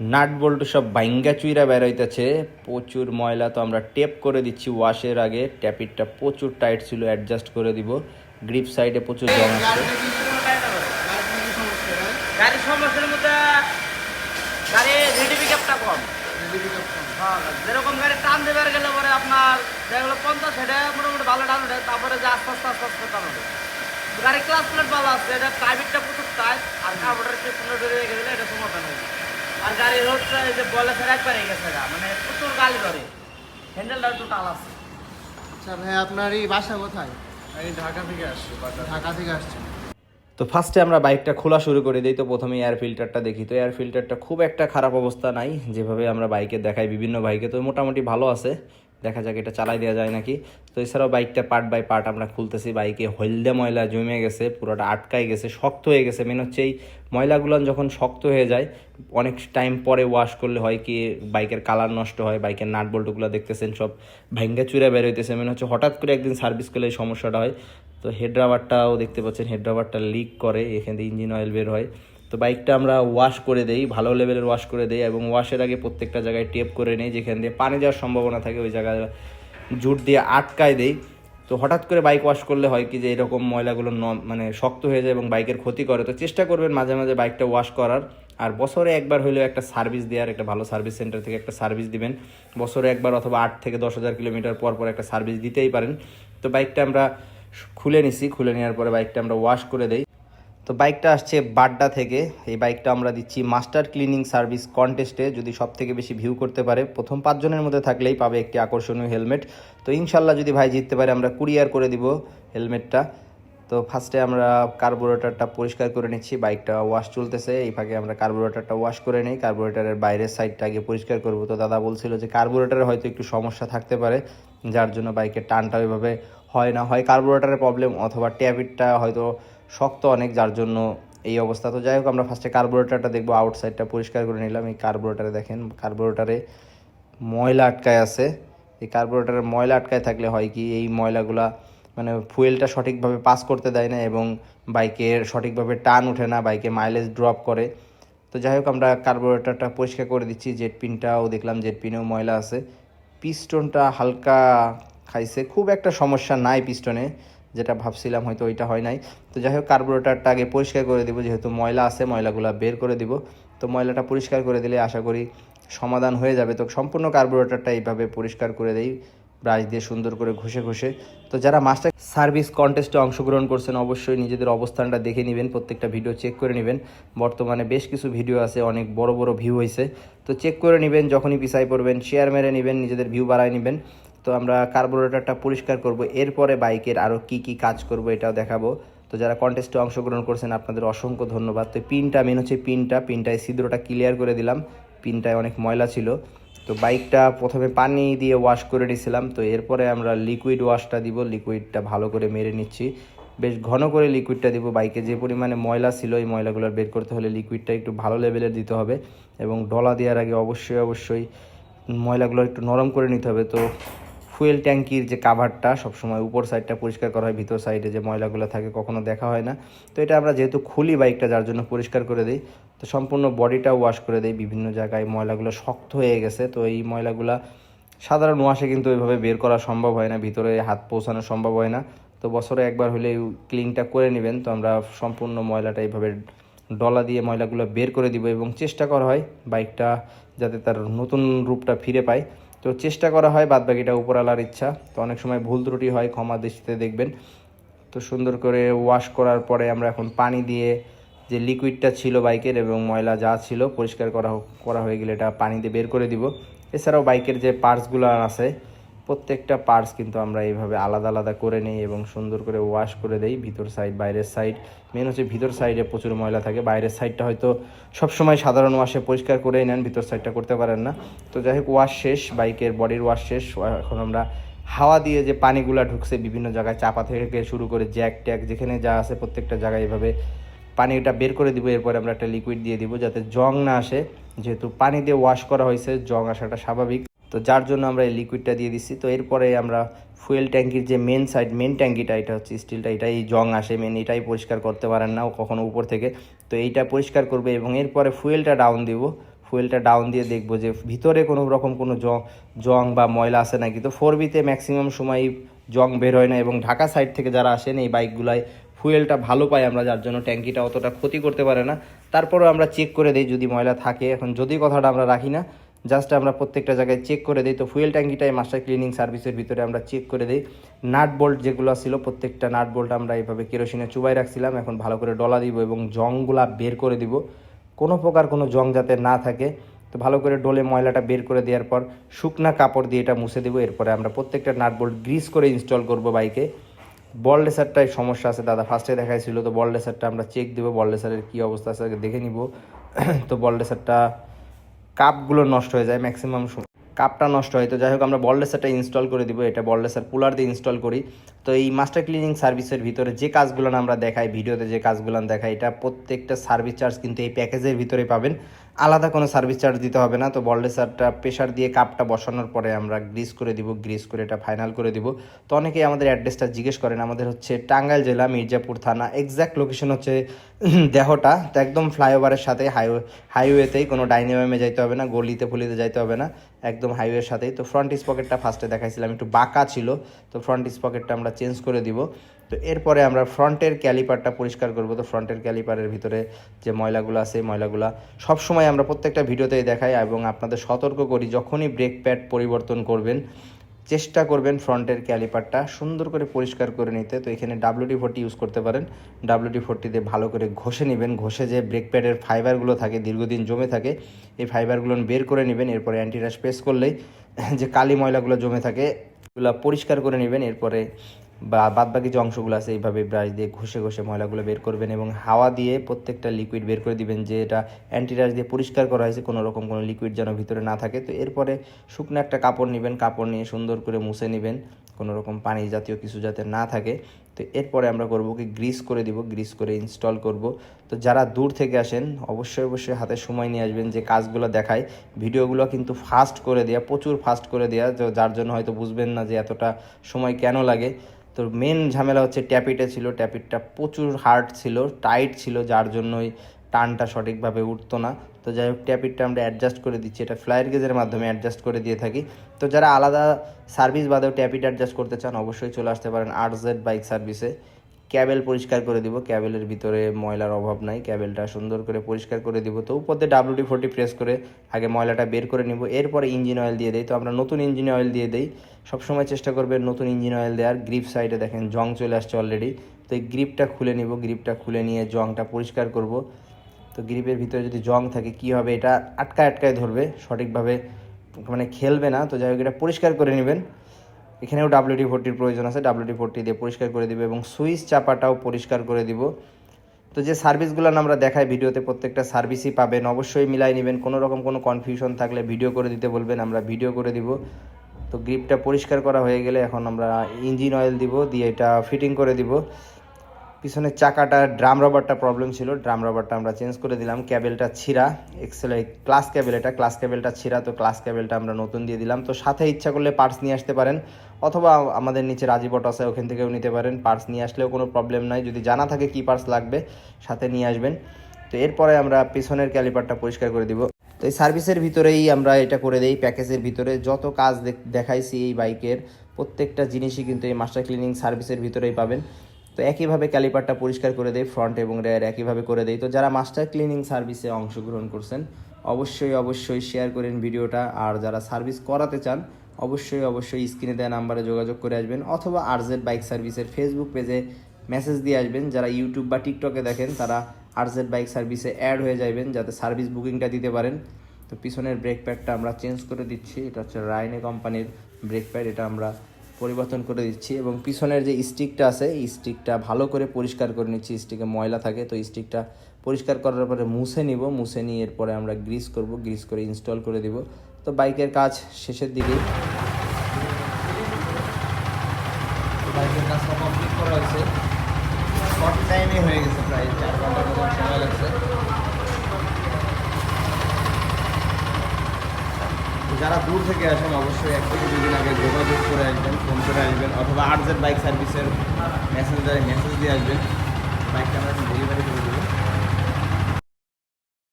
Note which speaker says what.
Speaker 1: Nut bolt সব বাইঙ্গা চুইরা বেরোইতেছে প্রচুর ময়লা তো আমরা টেপ করে দিচ্ছি ওয়াশের আগে। ট্যাপিটটা প্রচুর টাইট ছিল অ্যাডজাস্ট করে দিব। গ্রিপ সাইডে প্রচুর জং আছে।
Speaker 2: গাড়ির সমস্যার মধ্যে গাড়ি রেডি পিকআপটা কম। হ্যাঁ যেরকম গাড়ি টান দেবার গেলে পরে আপনার যেগুলো পঞ্চাশ মোটামুটি ভালো টান ওঠে তারপরে যে আস্তে আস্তে আস্তে আস্তে টান ওঠে। গাড়ির ক্লাস প্লেট ভালো আছে এটা প্রাইভেটটা প্রচুর টাইট আর কার্বোটার কি পনেরো ধরে রেখে দিলে এটা সমাধান হয়ে আর গাড়ির হচ্ছে এই যে বলে ফের একবারে গেছে গা মানে প্রচুর গালি ধরে। হ্যান্ডেলটা একটু টাল আছে।
Speaker 3: আচ্ছা ভাই আপনার এই বাসা কোথায়?
Speaker 4: আমি ঢাকা থেকে আসছি
Speaker 3: ঢাকা থেকে আসছি
Speaker 1: তো ফার্স্টে আমরা বাইকটা খোলা শুরু করে দিই তো প্রথমে এয়ার ফিল্টারটা দেখি। তো এয়ার ফিল্টারটা খুব একটা খারাপ অবস্থা নাই যেভাবে আমরা বাইকে দেখাই বিভিন্ন বাইকে তো মোটামুটি ভালো আছে। দেখা যাক এটা চালাই দেওয়া যায় নাকি। তো এছাড়াও বাইকটা পার্ট বাই পার্ট আমরা খুলতেছি। বাইকে হলদে ময়লা জমে গেছে, পুরোটা আটকাই গেছে, শক্ত হয়ে গেছে। মেন হচ্ছে এই ময়লাগুলো যখন শক্ত হয়ে যায়, অনেক টাইম পরে ওয়াশ করলে হয় কি, বাইকের কালার নষ্ট হয়, বাইকের নাট বল্টুগুলো দেখতেছেন, সব ভাঙ্গা চুরে বের হইতেছে। মেন হচ্ছে হঠাৎ করে একদিন সার্ভিস করলে সমস্যাটা হয়। তো হেড রাবারটাও দেখতে পাচ্ছেন হেড রাবারটা লিক করে, এখান থেকে ইঞ্জিন অয়েল বের হয়। তো বাইকটা আমরা ওয়াশ করে দেই, ভালো লেভেলের ওয়াশ করে দেই এবং ওয়াশের আগে প্রত্যেকটা জায়গায় টেপ করে নেই, যেখান দিয়ে পানি যাওয়ার সম্ভাবনা থাকে, ওই জায়গায় জুট দিয়ে আটকায় দেই। তো হঠাৎ করে বাইক ওয়াশ করলে হয় কি যে এরকম ময়লাগুলো ন- মানে শক্ত হয়ে যায় এবং বাইকের ক্ষতি করে। তো চেষ্টা করবেন মাঝে মাঝে বাইকটা ওয়াশ করার। আর বছরে একবার হলেও একটা সার্ভিস দেওয়ার, একটা ভালো সার্ভিস সেন্টার থেকে একটা সার্ভিস দিবেন। বছরে একবার অথবা আট থেকে দশ হাজার কিলোমিটার পর পর একটা সার্ভিস দিতেই পারেন। তো বাইকটা আমরা খুলে নিছি, খুলে নেওয়ার পরে বাইকটা আমরা ওয়াশ করে দেই। তো বাইকটা আসছে বাড্ডা থেকে। এই বাইকটা আমরা দিচ্ছি মাস্টার ক্লিনিং সার্ভিস কন্টেস্টে, যদি সব থেকে বেশি ভিউ করতে পারে। প্রথম পাঁচজনের মধ্যে থাকলেই পাবে একটি আকর্ষণীয় হেলমেট। তো ইনশাল্লাহ যদি ভাই জিততে পারে, আমরা কুরিয়ার করে দিব হেলমেটটা। তো ফার্স্টে আমরা কার্বোরেটরটা পরিষ্কার করে নিচ্ছি, বাইকটা ওয়াশ চলতেছে। এই ফাঁকে আমরা কার্বোরেটরটা ওয়াশ করে নিই, কার্বোরেটরের বাইরের সাইডটা আগে পরিষ্কার করব। তো দাদা বলছিল যে কার্বোরেটরে হয়তো একটু সমস্যা থাকতে পারে, যার জন্য বাইকের টানটা ওইভাবে হয় না। হয় কার্বোরেটরের প্রবলেম, অথবা ট্যাবিটটা হয়তো শক্ত অনেক, যার জন্য এই অবস্থা। তো যাই হোক, আমরা ফার্স্টে কার্বোরেটারটা দেখব আউটসাইডটা পরিষ্কার করে নিলাম। এই কার্বোরেটারে দেখেন কার্বোরেটারে ময়লা আটকায় আছে। এই কার্বোরেটারে ময়লা আটকায় থাকলে হয় কি, এই ময়লাগুলা মানে ফুয়েলটা সঠিকভাবে পাস করতে দেয় না এবং বাইকের সঠিকভাবে টান ওঠে না বাইকে মাইলেজ ড্রপ করে। তো যাই হোক, আমরা কার্বোরেটারটা পরিষ্কার করে দিচ্ছি। জেট পিনটাও দেখলাম জেট পিনেও ময়লা আছে। পিস্টনটা হালকা খাইছে, খুব একটা সমস্যা নাই পিস্টনে যেটা ভাবছিলাম হয়তো ওইটা হয় নাই। তো যাই হোক কার্বোরেটারটা আগে পরিষ্কার করে দিব, যেহেতু ময়লা আছে, ময়লাগুলো বের করে দিব। তো ময়লাটা পরিষ্কার করে দিলে আশা করি সমাধান হয়ে যাবে। তো সম্পূর্ণ কার্বোরেটারটা এইভাবে পরিষ্কার করে দেই ব্রাশ দিয়ে সুন্দর করে ঘষে ঘষে। তো যারা মাস্টার সার্ভিস কন্টেস্টে অংশগ্রহণ করছেন, অবশ্যই নিজেদের অবস্থানটা দেখে নেবেন, প্রত্যেকটা ভিডিও চেক করে নেবেন। বর্তমানে বেশ কিছু ভিডিও আছে, অনেক বড় বড় ভিউ হয়েছে তো চেক করে নেবেন, যখনই পিছাই পড়বেন শেয়ার মেরে নেবেন, নিজেদের ভিউ বাড়ায় নেবেন। তো আমরা কার্বোরেটরটা পরিষ্কার করব। এরপরে বাইকের আরও কি কি কাজ করব এটাও দেখাবো। তো যারা কন্টেস্টে অংশগ্রহণ করছেন, আপনাদের অসংখ্য ধন্যবাদ। তো পিনটা মেন হচ্ছে পিনটা। পিনটায় ছিদ্রটা ক্লিয়ার করে দিলাম। পিনটায় অনেক ময়লা ছিল। তো বাইকটা প্রথমে পানি দিয়ে ওয়াশ করে নিয়েছিলাম। তো এরপরে আমরা লিকুইড ওয়াশটা দিব। লিকুইডটা ভালো করে মেরে নিচ্ছি। বেশ ঘন করে লিকুইডটা দিব বাইকে। যে পরিমাণে ময়লা ছিল, এই ময়লাগুলো বের করতে হলে লিকুইডটা একটু ভালো লেভেলের দিতে হবে এবং ডলা দেওয়ার আগে অবশ্যই অবশ্যই ময়লাগুলো একটু নরম করে নিতে হবে। তো ফুয়েল ট্যাঙ্কির যে কাভারটা সবসময় উপর সাইডটা পরিষ্কার করা হয়, ভিতর সাইডে যে ময়লাগুলো থাকে কখনো দেখা হয় না। তো এটা আমরা যেহেতু খুলি বাইকটা যার জন্য পরিষ্কার করে দিই, তো সম্পূর্ণ বডিটা ওয়াশ করে দিই। বিভিন্ন জায়গায় ময়লাগুলো শক্ত হয়ে গেছে, তো এই ময়লাগুলা সাধারণ ওয়াশে কিন্তু ওইভাবে বের করা সম্ভব হয় না, ভিতরে হাত পৌঁছানো সম্ভব হয় না। তো বছরে একবার হলে ক্লিনটা করে নেবেন, তো আমরা সম্পূর্ণ ময়লাটা এইভাবে ডলা দিয়ে ময়লাগুলো বের করে দিব এবং চেষ্টা করা হয় বাইকটা যাতে তার নতুন রূপটা ফিরে পায়। তো চেষ্টা করা হয় বাদবাকিটা উপরালার ইচ্ছা। তো অনেক সময় ভুল ত্রুটি হয়, ক্ষমা দৃষ্টিতে দেখবেন। তো সুন্দর করে ওয়াশ করার পরে আমরা এখন পানি দিয়ে যে লিকুইডটা ছিল বাইকের এবং ময়লা যা ছিল পরিষ্কার করা করা হয়ে গেলে এটা পানিতে বের করে দিব। এছাড়াও বাইকের যে পার্টসগুলো আছে প্রত্যেকটা পার্টস কিন্তু আমরা এইভাবে আলাদা আলাদা করে নিই এবং সুন্দর করে ওয়াশ করে দেই ভিতর সাইড বাইরের সাইড মেন হচ্ছে ভিতর সাইডে প্রচুর ময়লা থাকে, বাইরের সাইডটা হয়তো সবসময় সাধারণ ওয়াশে পরিষ্কার করেই নেন, ভিতর সাইডটা করতে পারেন না। তো যাই হোক ওয়াশ শেষ বাইকের বডির ওয়াশ শেষ। এখন আমরা হাওয়া দিয়ে যে পানিগুলা ঢুকছে বিভিন্ন জায়গায়, চাপা থেকে শুরু করে জ্যাক ট্যাক যেখানে যা আছে প্রত্যেকটা জায়গায় এভাবে পানিটা বের করে দিব, এরপরে আমরা একটা লিকুইড দিয়ে দিব যাতে জং না আসে। যেহেতু পানি দিয়ে ওয়াশ করা হয়েছে, জং আসাটা স্বাভাবিক। তো যার জন্য আমরা এই লিকুইডটা দিয়ে দিচ্ছি। তো এরপরে আমরা ফুয়েল ট্যাঙ্কির যে মেন সাইড মেন ট্যাঙ্কিটা এটা হচ্ছে স্টিলটা এটাই জং আসে মেন এটাই পরিষ্কার করতে পারেন না কখনো উপর থেকে। তো এইটা পরিষ্কার করবে এবং এরপরে ফুয়েলটা ডাউন দিব। ফুয়েলটা ডাউন দিয়ে দেখব যে ভিতরে কোনো রকম কোনো জং জং বা ময়লা আছে নাকি। তো ফোর বিতে ম্যাক্সিমাম সময় জং বের হয় না এবং ঢাকা সাইড থেকে যারা আসেন এই বাইকগুলায় ফুয়েলটা ভালো পাই আমরা, যার জন্য ট্যাঙ্কিটা অতটা ক্ষতি করতে পারে না। তারপরেও আমরা চেক করে দিই যদি ময়লা থাকে। এখন যদি কথাটা আমরা রাখি না জাস্ট আমরা প্রত্যেকটা জায়গায় চেক করে দিই। তো ফুয়েল ট্যাঙ্কিটাই মাস্টার ক্লিনিং সার্ভিসের ভিতরে আমরা চেক করে দিই। নাট বোল্ট যেগুলো ছিল, প্রত্যেকটা নাট বোল্ট আমরা এইভাবে কেরোসিনে চুবাই রাখছিলাম। এখন ভালো করে ডলা দিব এবং জংগুলা বের করে দিব। কোনো প্রকার কোনো জং যাতে না থাকে। তো ভালো করে ডোলে ময়লাটা বের করে দেওয়ার পর শুকনা কাপড় দিয়ে এটা মুছে দেবো। এরপরে আমরা প্রত্যেকটা নাট বোল্ট গ্রিস করে ইনস্টল করব বাইকে বল রেসারটাই সমস্যা আছে। দাদা ফার্স্টে দেখাইছিল, তো বল রেসারটা আমরা চেক দেবো। বল রেসারের কী অবস্থা আছে দেখে নিব। তো বল রেসারটা কাপগুলো নষ্ট হয়ে যায় ম্যাক্সিমাম কাপটা নষ্ট হয়। তো যাই হোক, আমরা বললেসারটা ইনস্টল করে দিব। এটা বললেসার পুলার দিয়ে ইনস্টল করি। তো এই মাস্টার ক্লিনিং সার্ভিসের ভিতরে যে কাজগুলো আমরা দেখাই, ভিডিওতে যে কাজগুলো দেখাই, এটা প্রত্যেকটা সার্ভিস চার্জ কিন্তু এই প্যাকেজের ভিতরে পাবেন। আলাদা কোনো সার্ভিস চার্জ দিতে হবে না। তো বল রেসারটা প্রেশার দিয়ে কাপটা বসানোর পরে আমরা গ্রিস করে দিব গ্রিস করে এটা ফাইনাল করে দিব। তো অনেকেই আমাদের অ্যাড্রেসটা জিজ্ঞেস করেন, আমাদের হচ্ছে টাঙ্গাইল জেলা, মির্জাপুর থানা এক্স্যাক্ট লোকেশন হচ্ছে দেহটা। তো একদম ফ্লাইওভারের সাথে হাইওয়ে হাইওয়েতেই কোনো ডাইনামে যাইতে হবে না, গলিতে ফুলিতে যাইতে হবে না, একদম হাইওয়ের সাথেই। তো ফ্রন্ট স্পকেটটা ফার্স্টে দেখাইছিলাম, একটু বাঁকা ছিল। তো ফ্রন্ট স্পকেটটা আমরা চেঞ্জ করে দিব। তো এরপরে আমরা ফ্রন্টের ক্যালিপারটা পরিষ্কার করব। তো ফ্রন্টের ক্যালিপারের ভিতরে যে ময়লাগুলো আছে ময়লাগুলো সবসময় আমরা প্রত্যেকটা ভিডিওতেই দেখাই এবং আপনাদের সতর্ক করি, যখনই ব্রেক প্যাড পরিবর্তন করবেন, চেষ্টা করবেন ফ্রন্টের ক্যালিপারটা সুন্দর করে পরিষ্কার করে নিতে। তো এখানে ডাব্লিউডি ফোরটি ইউজ করতে পারেন। ডাব্লিউডি ফোরটিতে ভালো করে ঘষে নেবেন। ঘষে যে ব্রেক প্যাডের ফাইবারগুলো থাকে, দীর্ঘদিন জমে থাকে, এই ফাইবারগুলো বের করে নেবেন। এরপরে অ্যান্টিরাস পেস করলেই যে কালি ময়লাগুলো জমে থাকে, এগুলো পরিষ্কার করে নেবেন। এরপরে বাদবাকি যে অংশগুলো আছে, এইভাবে ব্রাশ দিয়ে ঘষে ঘষে ময়লাগুলো বের করবেন এবং হাওয়া দিয়ে প্রত্যেকটা লিকুইড বের করে দিবেন যে এটা অ্যান্টিরাস দিয়ে পরিষ্কার করা হয়েছে, কোনো রকম কোনো লিকুইড যেন ভিতরে না থাকে। তো এরপরে শুকনো একটা কাপড় নেবেন, কাপড় নিয়ে সুন্দর করে মুছে নেবেন, কোনো রকম পানি জাতীয় কিছু যাতে না থাকে। তো এরপরে আমরা করব কি গ্রিস করে দিব গ্রিস করে ইনস্টল করব। তো যারা দূর থেকে আসেন, অবশ্যই অবশ্যই হাতে সময় নিয়ে আসবেন যে কাজগুলো দেখায়। ভিডিওগুলো কিন্তু ফাস্ট করে দেওয়া প্রচুর ফাস্ট করে দেওয়া যার জন্য হয়তো বুঝবেন না যে এতটা সময় কেন লাগে। তো মেন ঝামেলা হচ্ছে ট্যাপিটে ছিল ট্যাপিটটা প্রচুর হার্ড ছিল টাইট ছিল, যার জন্যই টানটা সঠিকভাবে উঠতো না। তো যাই হোক ট্যাপিটটা আমরা অ্যাডজাস্ট করে দিচ্ছি। এটা ফ্লায়ার গেজের মাধ্যমে অ্যাডজাস্ট করে দিয়ে থাকি। তো যারা আলাদা সার্ভিস বাদেও ট্যাপিট অ্যাডজাস্ট করতে চান, অবশ্যই চলে আসতে পারেন আর জেড বাইক সার্ভিসে ক্যাবেল পরিষ্কার করে দিব। ক্যাবেলের ভিতরে ময়লার অভাব নাই। ক্যাবেলটা সুন্দর করে পরিষ্কার করে দিব। তো উপর দিয়ে ডাব্লিউডি ফোরটি প্রেস করে আগে ময়লাটা বের করে নিব। এরপরে ইঞ্জিন অয়েল দিয়ে দেই। তো আমরা নতুন ইঞ্জিন অয়েল দিয়ে দেই। সবসময় চেষ্টা করবেন নতুন ইঞ্জিন অয়েল দেওয়ার। গ্রিপ সাইডে দেখেন জং চলে আসছে অলরেডি তো এই গ্রিপটা খুলে নিব। গ্রিপটা খুলে নিয়ে জংটা পরিষ্কার করব। তো গ্রিপের ভিতরে যদি জং থাকে, কি হবে? এটা আটকায় আটকায় ধরবে। সঠিকভাবে মানে খেলবে না। তো যাই হোক, এটা পরিষ্কার করে নেবেন। এখানেও ডাব্লিউটি ফোরটির প্রয়োজন আছে ডাব্লিউটি ফোরটি দিয়ে পরিষ্কার করে দিবে এবং সুইচ চাপাটাও পরিষ্কার করে দিব। তো যে সার্ভিসগুলো আমরা দেখাই ভিডিওতে, প্রত্যেকটা সার্ভিসই পাবেন। অবশ্যই মিলাই নেবেন কোনো রকম কোনো কনফিউশন থাকলে ভিডিও করে দিতে বলবেন, আমরা ভিডিও করে দিব। তো গ্রিপটা পরিষ্কার করা হয়ে গেলে এখন আমরা ইঞ্জিন অয়েল দিব, দিয়ে এটা ফিটিং করে দিব। পিছনের চাকাটা, ড্রাম রাবারটা প্রবলেম ছিল। ড্রাম রাবারটা আমরা চেঞ্জ করে দিলাম। ক্যাবেলটা ছিঁড়া। এক্সেল ক্লাস ক্যাবেল এটা। ক্লাস ক্যাবেলটা ছিঁড়া, তো ক্লাস ক্যাবেলটা আমরা নতুন দিয়ে দিলাম। তো সাথে ইচ্ছা করলে পার্টস নিয়ে আসতে পারেন। অথবা আমাদের নিচে রাজিবট আছে, ওখান থেকেও নিতে পারেন। পার্টস নিয়ে আসলেও কোনো প্রবলেম নাই। যদি জানা থাকে কি পার্টস লাগবে, সাথে নিয়ে আসবেন। তো এরপরে আমরা পিছনের ক্যালিপারটা পরিষ্কার করে দিব। তো এই সার্ভিসের ভিতরেই আমরা এটা করে দেই প্যাকেজের ভিতরে। যত কাজ দেখ- দেখাইছি এই বাইকের প্রত্যেকটা জিনিসই কিন্তু এই মাস্টার ক্লিনিং সার্ভিসের ভিতরেই পাবেন। তো একইভাবে ক্যালিপারটা পরিষ্কার করে দেয় ফ্রন্ট এবং রেয়ার একইভাবে করে দেয় তো যারা মাস্টার ক্লিনিং সার্ভিসে অংশগ্রহণ করছেন, অবশ্যই অবশ্যই শেয়ার করেন ভিডিওটা। আর যারা সার্ভিস করাতে চান, অবশ্যই অবশ্যই স্ক্রিনে দেওয়া নাম্বারে যোগাযোগ করে আসবেন, অথবা আরজেড বাইক সার্ভিসের ফেসবুক পেজে মেসেজ দিয়ে আসবেন। যারা ইউটিউব বা টিকটকে দেখেন, তারা আরজেড বাইক সার্ভিসে অ্যাড হয়ে যাবেন যাতে সার্ভিস বুকিংটা দিতে পারেন। তো পিছনের ব্রেক প্যাডটা আমরা চেঞ্জ করে দিচ্ছি। এটা হচ্ছে রাইনে কোম্পানির ব্রেক প্যাড এটা আমরা পরিবর্তন করে দিচ্ছি এবং পিছনের যে স্টিকটা আছে স্টিকটা ভালো করে পরিষ্কার করে নিচ্ছি। স্টিকে ময়লা থাকে, তো স্টিকটা পরিষ্কার করার পরে মুছে নিব। মুছে নিয়ে এরপরে আমরা গ্রিস করব, গ্রিস করে ইনস্টল করে দিব। তো বাইকের কাজ শেষের দিকে। বাইকের করা হয়ে গেছে প্রায় চার সময় লাগছে। যারা দূর থেকে আসেন, অবশ্যই এক থেকে দুদিন আগে যোগাযোগ করে আসবেন ফোন করে আসবেন, অথবা আর্জেন্ট বাইক সার্ভিসের মেসেঞ্জারে মেসেজ দিয়ে আসবেন। বাইকটা আমরা ডেলিভারি করে দেবো।